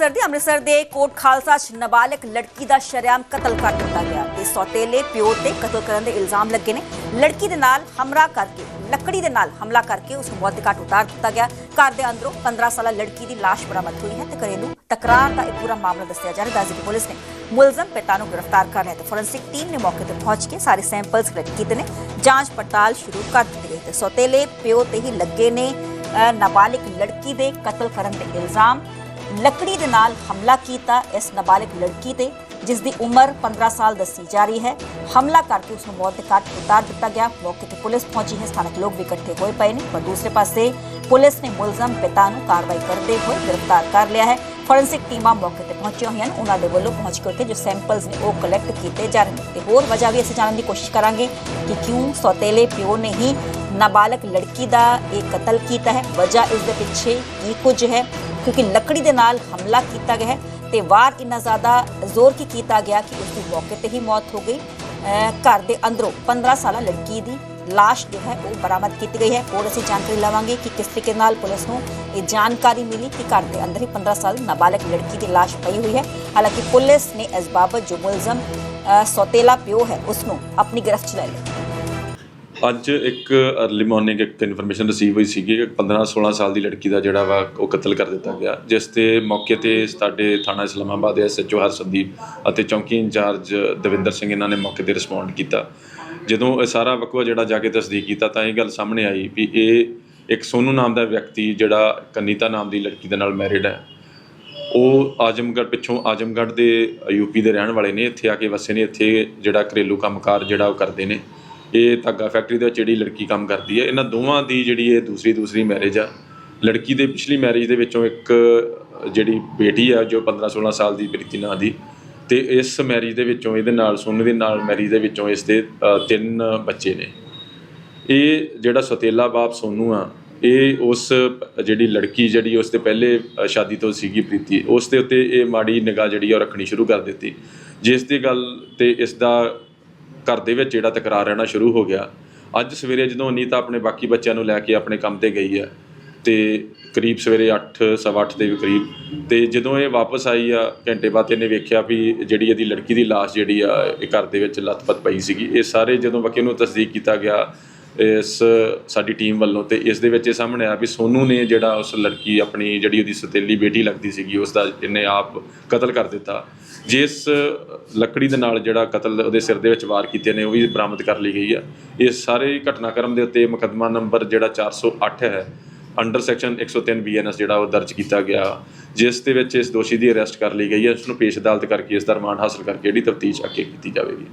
Sir ਦੇ ਅੰਮ੍ਰਿਤਸਰ ਦੇ ਕੋਟ ਖਾਲਸਾ 'ਚ ਨਾਬਾਲਗ ਲੜਕੀ ਦਾ ਸ਼ਰੇਆਮ ਕਤਲ ਕਰ ਦਿੱਤਾ ਗਿਆ। ਤੇ ਸੌਤੇਲੇ ਪਿਓ ਤੇ ਕਤਲ ਕਰਨ ਦੇ ਇਲਜ਼ਾਮ ਲੱਗੇ ਨੇ। ਲੜਕੀ ਦੇ ਨਾਲ ਹਮਲਾ ਕਰਕੇ ਲੱਕੜੀ ਦੇ ਨਾਲ ਹਮਲਾ ਕਰਕੇ ਉਸ ਨੂੰ ਮੌਤ ਦੇ ਘਾਟ ਉਤਾਰ ਦਿੱਤਾ ਗਿਆ। ਘਰ ਦੇ ਅੰਦਰੋਂ 15 ਸਾਲਾ ਲੜਕੀ ਦੀ ਲਾਸ਼ ਬਰਾਮਦ ਹੋਈ ਹੈ ਤੇ ਘਰੇਲੂ ਤਕਰਾਰ ਦਾ ਇਹ ਪੂਰਾ ਮਾਮਲਾ ਦੱਸਿਆ ਜਾ ਰਿਹਾ। ਹੈ ਕਿ ਪੁਲਿਸ ਨੇ ਮੁਲਜ਼ਮ ਪਿਤਾ ਨੂੰ ਗ੍ਰਿਫਤਾਰ ਕਰ ਲਿਆ ਤੇ ਫੋਰੈਂਸਿਕ ਟੀਮ ਨੇ ਮੌਕੇ ਤੇ ਪਹੁੰਚ ਕੇ ਸਾਰੇ ਸੈਂਪਲਸ ਕਲੈਕਟ ਕੀਤੇ ਨੇ। ਜਾਂਚ ਪੜਤਾਲ ਸ਼ੁਰੂ ਕਰ ਦਿੱਤੀ ਗਈ ਤੇ ਸੌਤੇਲੇ ਪਿਓ ਤੇ ਹੀ ਲੱਗੇ ਨੇ ਅ, ਨਾਬਾਲਿਗ ਲੜਕੀ ਦੇ ਕਤਲ ਕਰਨ ਦੇ ਇਲਜ਼ਾਮ। ਲੱਕੜੀ ਦੇ ਨਾਲ ਹਮਲਾ ਕੀਤਾ ਇਸ ਨਾਬਾਲਗ ਲੜਕੀ ਤੇ, ਜਿਸ ਦੀ ਉਮਰ 15 ਸਾਲ ਦੱਸੀ ਜਾ ਰਹੀ ਹੈ। ਹਮਲਾ ਕਰਕੇ ਉਸ ਨੂੰ ਮੌਤ ਦੇ ਘਾਟ ਉਤਾਰ ਦਿੱਤਾ ਗਿਆ। ਮੌਕੇ ਤੇ ਪੁਲਿਸ ਪਹੁੰਚੀ ਹੈ। ਸਥਾਨਕ ਲੋਕ ਵੀ ਇਕੱਠੇ ਹੋਏ ਪਏ ਨੇ। ਪਰ ਦੂਸਰੇ ਪਾਸੇ, ਪੁਲਿਸ ਨੇ ਮੁਲਜ਼ਮ ਪਿਤਾ ਨੂੰ ਕਾਰਵਾਈ ਕਰਦੇ ਹੋਏ ਗ੍ਰਿਫਤਾਰ ਕਰ ਲਿਆ ਹੈ। ਫੋਰੈਂਸਿਕ ਟੀਮਾਂ ਮੌਕੇ ਤੇ ਪਹੁੰਚੀਆਂ ਹੋਈਆਂ ਨੇ। ਉਹਨਾਂ ਦੇ ਵੱਲੋਂ ਪਹੁੰਚ ਕੇ ਉੱਥੇ ਜੋ ਸੈਂਪਲਸ ਨੇ ਉਹ ਕਲੈਕਟ ਕੀਤੇ ਜਾ ਰਹੇ ਨੇ। ਤੇ ਹੋਰ ਵਜ੍ਹਾ ਵੀ ਅਸੀਂ ਜਾਣਨ ਦੀ ਕੋਸ਼ਿਸ਼ ਕਰਾਂਗੇ ਕਿ ਕਿਉਂ ਸੌਤੇਲੇ ਪਿਓ ਨੇ ਹੀ ਨਾਬਾਲਗ ਲੜਕੀ ਦਾ ਇਹ ਕਤਲ ਕੀਤਾ ਹੈ। ਵਜ੍ਹਾ ਇਸ ਦੇ ਪਿੱਛੇ ਕੀ ਕੁਝ ਹੈ? ਕਿਉਂਕਿ ਲੱਕੜੀ ਦੇ ਨਾਲ ਹਮਲਾ ਕੀਤਾ ਗਿਆ ਹੈ ਤੇ ਵਾਰ ਇੰਨਾ ਜ਼ਿਆਦਾ ਜ਼ੋਰ ਕੀ ਕੀਤਾ ਗਿਆ ਕਿ ਉਸ ਦੀ ਮੌਕੇ ਤੇ ਹੀ ਮੌਤ ਹੋ ਗਈ। ਘਰ ਦੇ ਅੰਦਰੋਂ 15 ਸਾਲਾ ਲੜਕੀ ਦੀ ਲਾਸ਼ ਜੋ ਹੈ ਉਹ ਬਰਾਮਦ ਕੀਤੀ ਗਈ ਹੈ। ਹੋਰ ਅਸੀਂ ਜਾਣਕਾਰੀ ਲਵਾਂਗੇ ਕਿ ਕਿਸ ਤਰੀਕੇ ਨਾਲ ਪੁਲਿਸ ਨੂੰ ਇਹ ਜਾਣਕਾਰੀ ਮਿਲੀ ਕਿ ਘਰ ਦੇ ਅੰਦਰ ਹੀ 15 ਸਾਲ ਨਾਬਾਲਗ ਲੜਕੀ ਦੀ ਲਾਸ਼ ਪਈ ਹੋਈ ਹੈ। ਹਾਲਾਂਕਿ ਪੁਲਿਸ ਨੇ ਇਸ ਬਾਬਤ ਜੋ ਮੁਲਜ਼ਮ, ਅਹ ਸੌਤੇਲਾ ਪਿਓ ਹੈ ਉਸ ਨੂੰ ਆਪਣੀ ਗ੍ਰਿਫਤ 'ਚ ਲੈ ਲਿਆ। ਅੱਜ ਇੱਕ ਅਰਲੀ ਮਾਰਨਿੰਗ ਇੱਕ ਇਨਫੋਰਮੇਸ਼ਨ ਰਿਸੀਵ ਹੋਈ ਸੀਗੀ ਕਿ 15 16 ਸਾਲ ਦੀ ਲੜਕੀ ਦਾ ਜਿਹੜਾ ਵਾ ਉਹ ਕਤਲ ਕਰ ਦਿੱਤਾ ਗਿਆ। ਜਿਸ ਤੇ ਮੌਕੇ ਤੇ ਸਾਡੇ ਥਾਣਾ ਇਸਲਾਮਾਬਾਦ ਦੇ ਐਸਐਚਓ ਹਰਸਦੀਪ ਅਤੇ ਚੌਂਕੀ ਇੰਚਾਰਜ ਦਵਿੰਦਰ ਸਿੰਘ ਇਹਨਾਂ ਨੇ ਮੌਕੇ ਤੇ ਰਿਸਪੌਂਡ ਕੀਤਾ। ਜਦੋਂ ਇਹ ਸਾਰਾ ਵਕਵਾ ਜਿਹੜਾ ਜਾ ਕੇ ਤਸਦੀਕ ਕੀਤਾ ਤਾਂ ਇਹ ਗੱਲ ਸਾਹਮਣੇ ਆਈ ਵੀ ਇਹ ਇੱਕ ਸੋਨੂ ਨਾਮ ਦਾ ਵਿਅਕਤੀ ਜਿਹੜਾ ਕਨੀਤਾ ਨਾਮ ਦੀ ਲੜਕੀ ਦੇ ਨਾਲ ਮੈਰਿਡ ਹੈ। ਉਹ ਆਜਮਗੜ੍ਹ ਪਿੱਛੋਂ ਆਜਮਗੜ੍ਹ ਦੇ ਯੂਪੀ ਦੇ ਰਹਿਣ ਵਾਲੇ ਨੇ, ਇੱਥੇ ਆ ਕੇ ਵਸੇ ਨੇ, ਇੱਥੇ ਜਿਹੜਾ ਘਰੇਲੂ ਕੰਮਕਾਰ ਜਿਹੜਾ ਉਹ ਕਰਦੇ ਨੇ। ਇਹ ਧਾਗਾ ਫੈਕਟਰੀ ਦੇ ਵਿੱਚ ਜਿਹੜੀ ਲੜਕੀ ਕੰਮ ਕਰਦੀ ਹੈ, ਇਹਨਾਂ ਦੋਵਾਂ ਦੀ ਜਿਹੜੀ ਇਹ ਦੂਸਰੀ ਦੂਸਰੀ ਮੈਰਿਜ ਆ। ਲੜਕੀ ਦੇ ਪਿਛਲੀ ਮੈਰਿਜ ਦੇ ਵਿੱਚੋਂ ਇੱਕ ਜਿਹੜੀ ਬੇਟੀ ਆ, ਜੋ 15 16 ਸਾਲ ਦੀ ਪ੍ਰੀਤੀ ਨਾਂ ਦੀ, ਤੇ ਇਸ ਮੈਰਿਜ ਦੇ ਵਿੱਚੋਂ ਇਹਦੇ ਨਾਲ, ਸੋਨੂ ਦੇ ਨਾਲ ਮੈਰਿਜ ਦੇ ਵਿੱਚੋਂ ਇਸ ਦੇ ਤਿੰਨ ਬੱਚੇ ਨੇ। ਇਹ ਜਿਹੜਾ ਸਤੇਲਾ ਬਾਪ ਸੋਨੂ ਆ, ਇਹ ਉਸ ਜਿਹੜੀ ਲੜਕੀ ਜਿਹੜੀ ਉਸ ਦੇ ਪਹਿਲੇ ਸ਼ਾਦੀ ਤੋਂ ਸੀਗੀ ਪ੍ਰੀਤੀ, ਉਸ ਦੇ ਉੱਤੇ ਇਹ ਮਾੜੀ ਨਿਗਾਹ ਜਿਹੜੀ ਆ, ਉਹ ਰੱਖਣੀ ਸ਼ੁਰੂ ਕਰ ਦਿੱਤੀ। ਜਿਸ ਦੀ ਗੱਲ ਤੇ ਇਸ ਦਾ ਘਰ ਦੇ ਵਿੱਚ ਜਿਹੜਾ ਤਕਰਾਰ ਰਹਿਣਾ ਸ਼ੁਰੂ ਹੋ ਗਿਆ। ਅੱਜ ਸਵੇਰੇ ਜਦੋਂ ਅਨੀਤਾ ਆਪਣੇ ਬਾਕੀ ਬੱਚਿਆਂ ਨੂੰ ਲੈ ਕੇ ਆਪਣੇ ਕੰਮ ਤੇ ਗਈ ਹੈ, ਤੇ ਕਰੀਬ ਸਵੇਰੇ 8 ਸਵਾ ਅੱਠ ਦੇ ਕਰੀਬ, ਤੇ ਜਦੋਂ ਇਹ ਵਾਪਸ ਆਈ ਆ, ਘੰਟੇ ਬਾਅਦ ਇਹਨੇ ਵੇਖਿਆ ਵੀ ਜਿਹੜੀ ਇਹਦੀ ਲੜਕੀ ਦੀ ਲਾਸ਼ ਜਿਹੜੀ ਆ, ਇਹ ਘਰ ਦੇ ਵਿੱਚ ਲੱਥਪੱਥ ਪਈ ਸੀਗੀ। ਇਹ ਸਾਰੇ ਜਦੋਂ ਬਾਕੀ ਨੂੰ ਤਸਦੀਕ ਕੀਤਾ ਗਿਆ ਇਸ ਸਾਡੀ ਟੀਮ ਵੱਲੋਂ ਤੇ ਇਸ ਦੇ ਵਿੱਚ ਇਹ ਸਾਹਮਣੇ ਆਇਆ ਵੀ ਸੋਨੂ ਨੇ ਜਿਹੜਾ ਉਸ ਲੜਕੀ ਆਪਣੀ ਜਿਹੜੀ ਉਹਦੀ ਸਤੇਲੀ ਬੇਟੀ ਲੱਗਦੀ ਸੀਗੀ ਉਸ ਦਾ ਇਹਨੇ ਆਪ ਕਤਲ ਕਰ ਦਿੱਤਾ। ਜਿਸ ਲੱਕੜੀ ਦੇ ਨਾਲ ਜਿਹੜਾ ਕਤਲ ਉਹਦੇ ਸਿਰ ਦੇ ਵਿੱਚ ਵਾਰ ਕੀਤੇ ਨੇ, ਉਹ ਵੀ ਬਰਾਮਦ ਕਰ ਲਈ ਗਈ ਆ। ਇਹ ਸਾਰੇ ਘਟਨਾਕ੍ਰਮ ਦੇ ਉੱਤੇ ਮੁਕੱਦਮਾ ਨੰਬਰ ਜਿਹੜਾ 408 ਹੈ, ਅੰਡਰ ਸੈਕਸ਼ਨ 103 ਬੀਐਨਐਸ ਜਿਹੜਾ ਉਹ ਦਰਜ ਕੀਤਾ ਗਿਆ, ਜਿਸ ਦੇ ਵਿੱਚ ਇਸ ਦੋਸ਼ੀ ਦੀ ਅਰੈਸਟ ਕਰ ਲਈ ਗਈ ਹੈ। ਉਸ ਨੂੰ ਪੇਸ਼ ਅਦਾਲਤ ਕਰਕੇ ਇਸ ਦਾ ਰਿਮਾਂਡ ਹਾਸਲ ਕਰਕੇ ਜਿਹੜੀ ਤਫਤੀਸ਼ ਅੱਗੇ ਕੀਤੀ ਜਾਵੇਗੀ।